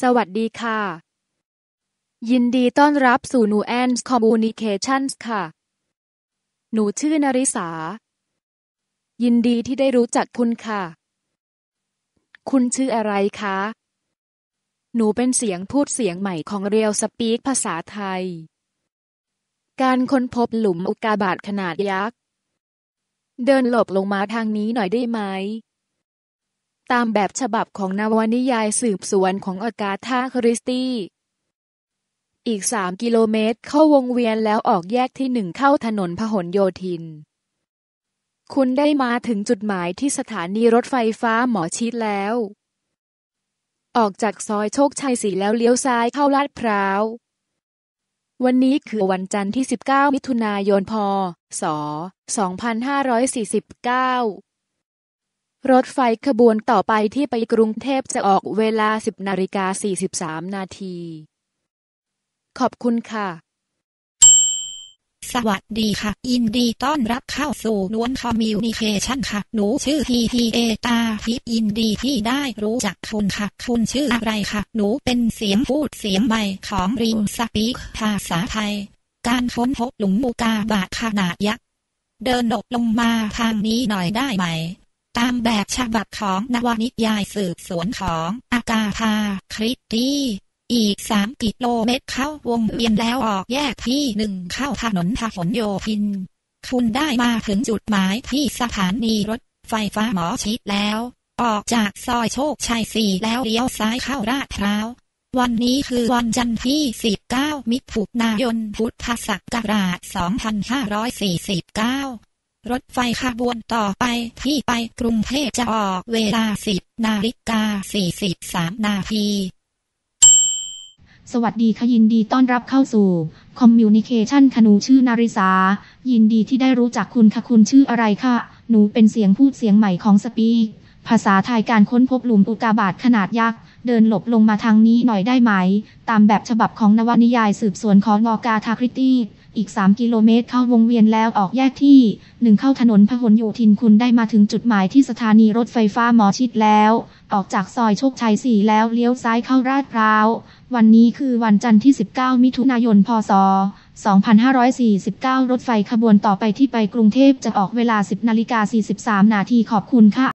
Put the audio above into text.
สวัสดีค่ะ ยินดีต้อนรับสู่ n u a n c e Communications ค่ะ หนูชื่อนริษายินดีที่ได้รู้จักคุณค่ะ คุณชื่ออะไรคะ หนูเป็นเสียงพูดเสียงใหม่ของเรียวสปีกภาษาไทย การค้นพบหลุมอุกกาบาตขนาดยักษ์ เดินหลบลงมาทางนี้หน่อยได้ไหม ตามแบบฉบับของนวนิยายสืบสวนของอากาธาคริสตี้ อีกสามกิโลเมตรเข้าวงเวียนแล้วออกแยกที่หนึ่งเข้าถนนพหลโยธิน คุณได้มาถึงจุดหมายที่สถานีรถไฟฟ้าหมอชิดแล้ว ออกจากซอยโชคชัยสีแล้วเลี้ยวซ้ายเข้าลาดพร้าว วันนี้คือวันจันทร์ที่ 19 มิถุนายน พศ 2549 รถไฟขบวนต่อไปที่ไปกรุงเทพจะออกเวลา 10นาฬิกา43 นาที ขอบคุณค่ะ สวัสดีค่ะยินดีต้อนรับเข้าสู่นวลคอมมิวนิเคชันค่ะ หนูชื่อทีทีเอตาทิพยินดีที่ได้รู้จักคุณค่ะ คุณชื่ออะไรค่ะ หนูเป็นเสียงพูดเสียงใหม่ของริวสปีกภาษาไทย การค้นพบหลุมมูกาบาทขนาดยักษ์ เดินดกลงมาทางนี้หน่อยได้ไหม ตามแบบฉบับของนวนิยายสืบสวนของอากาธาคริสตี้อีกสามกิโลเมตรเข้าวงเวียนแล้วออกแยกที่หนึ่งเข้าถนนพหลโยธิน คุณได้มาถึงจุดหมายที่สถานีรถไฟฟ้าหมอชิดแล้ว ออกจากซอยโชคชัยสี่แล้วเลี้ยวซ้ายเข้าราดพร้าววันนี้คือวันจันทร์ที่ 19 มิถุนายน พุทธศักราช 2549 รถไฟขบวนต่อไปที่ไปกรุงเทพจะออกเวลา10นาฬิกา43นาทีสวัสดีค่ะยินดีต้อนรับเข้าสู่คอมมิวนิเคชันค่ะหนูชื่อนาริสา ยินดีที่ได้รู้จักคุณค่ะคุณชื่ออะไรคะหนูเป็นเสียงพูดเสียงใหม่ของสปีกภาษาไทยการค้นพบหลุมอุกกาบาตขนาดยักษ์เดินหลบลงมาทางนี้หน่อยได้ไหม ตามแบบฉบับของนวนิยายสืบสวนของงอกาทาคริตี้ อีก 3 กิโลเมตรเข้าวงเวียนแล้วออกแยกที่หนึ่งเข้าถนนพหลโยธินคุณได้มาถึงจุดหมายที่สถานีรถไฟฟ้าหมอชิดแล้ว ออกจากซอยโชคชัยสี่แล้วเลี้ยวซ้ายเข้าราดพร้าว วันนี้คือวันจันทร์ที่ 19 มิถุนายน พศ 2549 รถไฟขบวนต่อไปที่ไปกรุงเทพจะออกเวลา 10นาฬิกา43 นาทีขอบคุณค่ะ